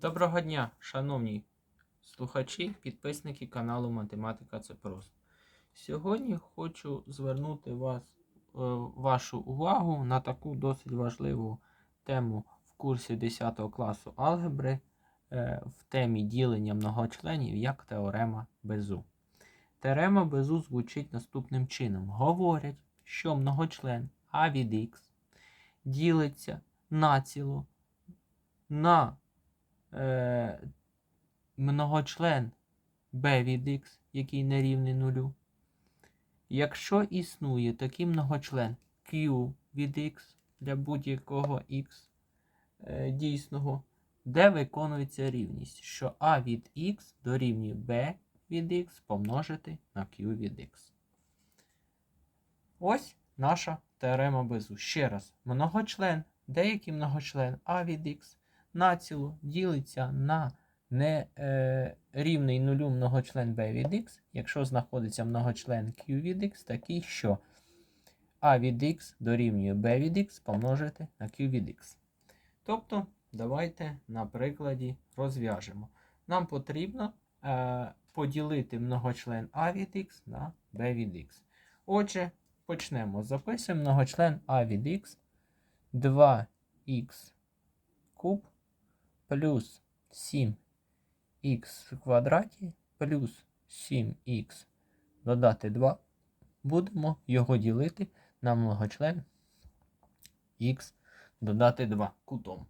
Доброго дня, шановні слухачі, підписники каналу Математика це просто. Сьогодні хочу звернути вас, е, вашу увагу на таку досить важливу тему в курсі 10 класу алгебри е, в темі ділення многочленів як теорема Безу. Теорема Безу звучить наступним чином. Говорять, що многочлен А від Х ділиться націло на е, многочлен b від x, який не рівний нулю. Якщо існує такий многочлен q від x для будь-якого x е, дійсного, де виконується рівність, що a від x дорівнює b від x помножити на q від x. Ось наша теорема Безу. Ще раз, многочлен, деякий многочлен a від x націло ділиться на не е, нулю многочлен b від x, якщо знаходиться многочлен q від x, такий, що a від x дорівнює b від x помножити на q від x. Тобто, давайте на прикладі розв'яжемо. Нам потрібно е, поділити многочлен a від x на b від x. Отже, почнемо. Записуємо многочлен a від x 2х куб плюс 7х в квадраті плюс 7х додати 2. Будемо його ділити на многочлен х додати 2 кутом.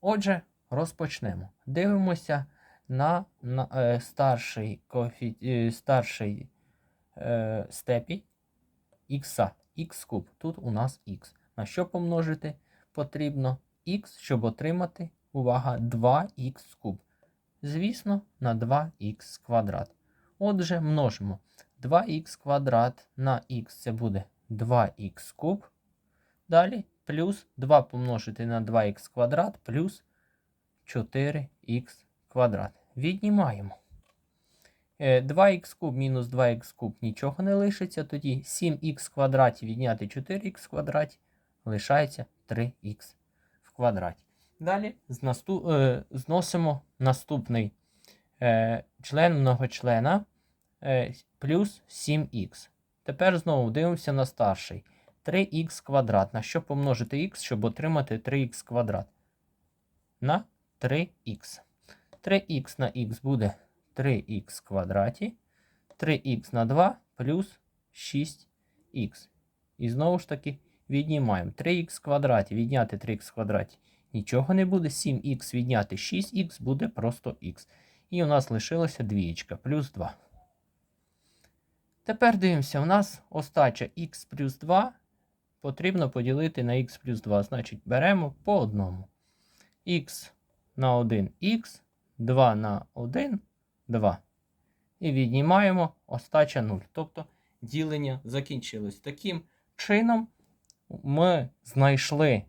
Отже, розпочнемо. Дивимося на, на е, старший, коефі, е, старший е, степінь х, х куб. Тут у нас х. На що помножити потрібно х, щоб отримати увага, 2х куб. Звісно, на 2х квадрат. Отже, множимо 2х квадрат на х це буде 2х куб. Далі плюс 2 помножити на 2х квадрат плюс 4х квадрат. Віднімаємо. 2х куб мінус 2х куб нічого не лишиться. Тоді 7х квадраті відняти 4х квадраті лишається 3х в квадраті. Далі знасту, е, зносимо наступний е, член многочлена е, плюс 7х. Тепер знову дивимося на старший. 3х квадрат. На що помножити х, щоб отримати 3х квадрат? На 3х. 3х на х буде 3х квадраті. 3х на 2 плюс 6х. І знову ж таки віднімаємо 3х квадраті, відняти 3х квадраті. Нічого не буде. 7х відняти 6х буде просто х. І у нас лишилося двієчка плюс 2. Тепер дивимося, у нас остача х плюс 2 потрібно поділити на х плюс 2. Значить, беремо по одному. х на 1 х, 2 на 1 2. І віднімаємо остача 0. Тобто ділення закінчилось. Таким чином ми знайшли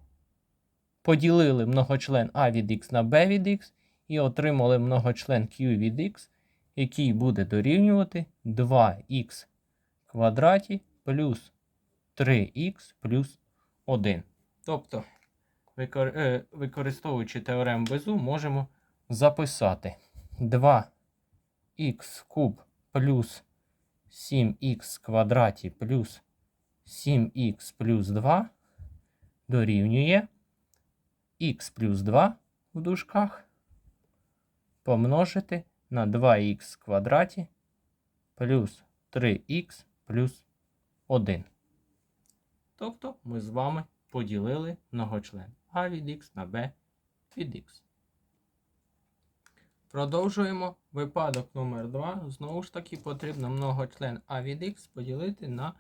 поділили многочлен А від х на b від х і отримали многочлен Q від х, який буде дорівнювати 2х квадраті плюс 3х плюс 1. Тобто, е, використовуючи теорему Безу, можемо записати 2х куб плюс 7х квадраті плюс 7х плюс 2 дорівнює х плюс 2 в дужках помножити на 2х квадраті плюс 3х плюс 1. Тобто ми з вами поділили многочлен а від х на b від х. Продовжуємо випадок номер 2 Знову ж таки, потрібно многочлен а від х поділити на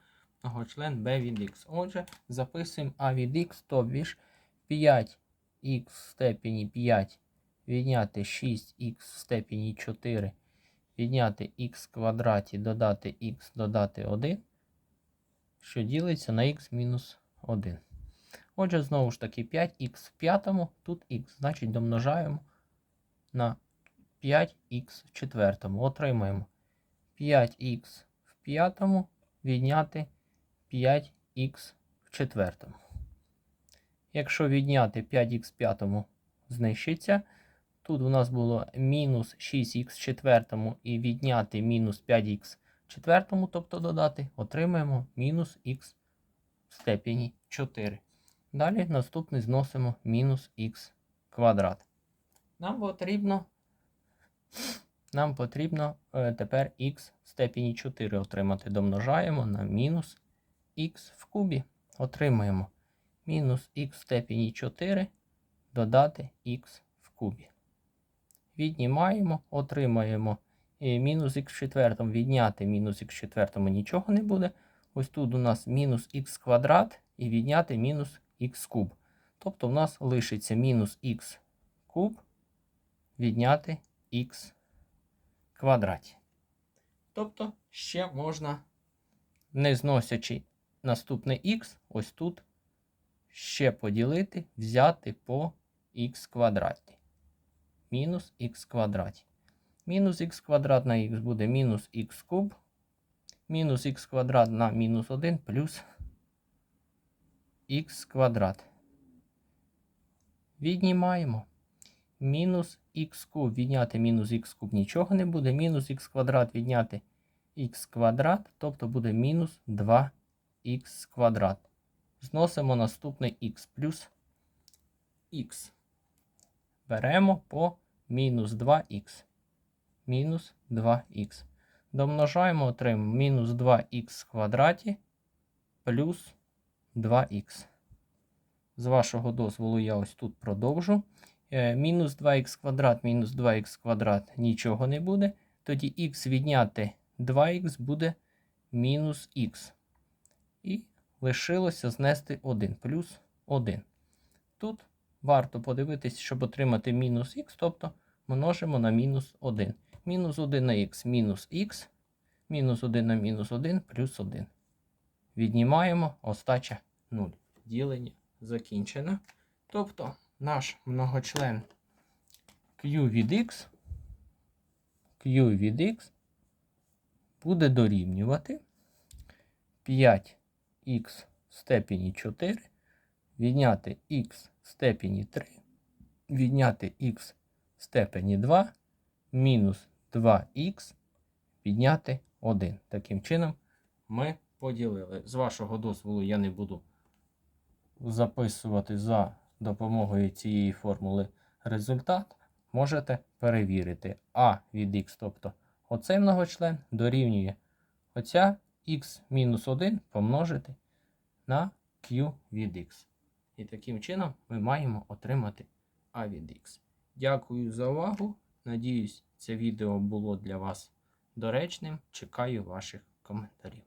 многочлен b від х. Отже, записуємо а від х, тобі ж 5 х в степені 5 відняти 6х в степені 4, відняти х квадраті, додати х додати 1, що ділиться на х мінус 1. Отже, знову ж таки, 5х в п'ятому, тут х, значить домножаємо на 5х в четвертому. Отримаємо 5х в п'ятому відняти 5х в четвертому. Якщо відняти 5х п'ятому знищиться, Тут у нас було мінус 6х четвертому і відняти мінус 5х четвертому, тобто додати, отримаємо мінус х в степені 4. Далі наступний зносимо мінус х квадрат. Нам потрібно, нам потрібно е, тепер х в степені 4 отримати. Домножаємо на мінус х в кубі. Отримаємо мінус х в степені 4 додати х в кубі. Віднімаємо, отримаємо е, мінус х в четвертому відняти мінус х в четвертому нічого не буде. Ось тут у нас мінус х квадрат і відняти мінус х куб. Тобто у нас лишиться мінус х куб відняти х квадраті. Тобто ще можна, не зносячи наступне х, ось тут ще поділити, взяти по х квадраті. Мінус х квадраті. Мінус х квадрат на х буде мінус х куб. Мінус х квадрат на мінус 1 плюс х квадрат. Віднімаємо. Мінус х куб відняти мінус х куб нічого не буде. Мінус х квадрат відняти х квадрат, тобто буде мінус 2х квадрат. Зносимо наступний х плюс х. Беремо по мінус 2х. Мінус 2х. Домножаємо, отримаємо мінус 2х в квадраті плюс 2х. З вашого дозволу я ось тут продовжу. Е, Мінус 2х квадрат мінус 2х квадрат нічого не буде. Тоді х відняти 2х буде мінус х. І лишилося знести 1 плюс 1. Тут варто подивитись, щоб отримати мінус х, тобто множимо на мінус 1. Мінус 1 на х мінус х, мінус 1 на мінус 1 плюс 1. Віднімаємо остача 0. Ділення закінчено. Тобто наш многочлен q від x, q від x буде дорівнювати 5х в степені 4, відняти х в степені 3, відняти х в степені 2, мінус 2х, відняти 1. Таким чином ми поділили. З вашого дозволу я не буду записувати за допомогою цієї формули результат. Можете перевірити а від х, тобто оцей многочлен дорівнює оця х-1 помножити на q від x. І таким чином ми маємо отримати а від x. Дякую за увагу. Надіюсь, це відео було для вас доречним. Чекаю ваших коментарів.